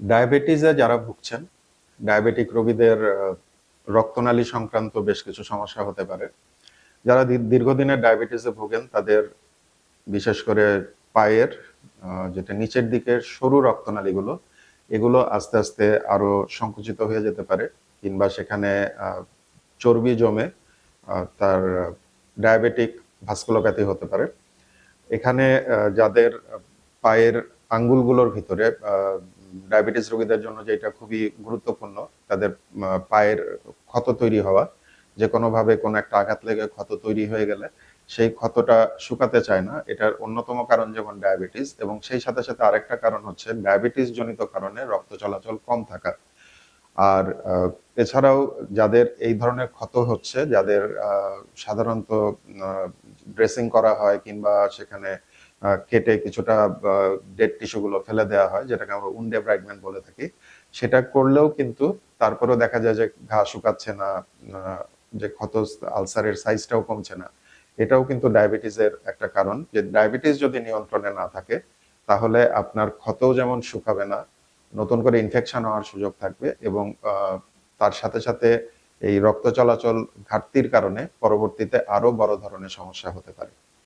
ডায়াবেটিসে যারা ভুগছেন, ডায়াবেটিক রোগীদের রক্তনালী সংক্রান্ত বেশ কিছু সমস্যা হতে পারে। যারা দীর্ঘদিনের ডায়াবেটিসে ভোগেন, তাদের বিশেষ করে পায়ের যেটা নিচের দিকের সরু রক্তনালীগুলো, এগুলো আস্তে আস্তে আরও সংকুচিত হয়ে যেতে পারে কিংবা সেখানে চর্বি জমে তার ডায়াবেটিক ভাস্কুলোপ্যাথি হতে পারে। এখানে যাদের পায়ের আঙ্গুলগুলোর ভিতরে ডায়াবেটিস রোগীদের জন্য যেটা খুবই গুরুত্বপূর্ণ, তাদের পায়ের ক্ষত তৈরি হওয়া, যে কোনোভাবে কোনো একটা আঘাত লেগে ক্ষত তৈরি হয়ে গেলে সেই ক্ষতটা শুকাতে চায় না। এটার অন্যতম কারণ যেমন ডায়াবেটিস এবং সেই সাথে সাথে আরেকটা কারণ হচ্ছে ডায়াবেটিস জনিত কারণে রক্ত চলাচল কম থাকা আর এছাড়াও যাদের এই ধরনের ক্ষত হচ্ছে, যাদের সাধারণত ড্রেসিং করা হয় কিংবা সেখানে কেটে কিছুটা ডেড টিস্যুগুলো ফেলে দেওয়া হয়, যেটাকে আমরা উন্ডে ব্রাইটমেন্ট বলে থাকি। সেটা করলেও কিন্তু তারপরেও দেখা যায় যে ঘা শুকাচ্ছে না যে ক্ষত আলসারের সাইজটাও কমছে না। এটাও কিন্তু ডায়াবেটিসের একটা কারণ। যে ডায়াবেটিস যদি নিয়ন্ত্রণে না থাকে, তাহলে আপনার ক্ষতও যেমন শুকাবে না, নতুন করে ইনফেকশন হওয়ার সুযোগ থাকবে এবং তার সাথে সাথে এই রক্ত চলাচল ঘাটতির কারণে পরবর্তীতে আরও বড় ধরনের সমস্যা হতে পারে।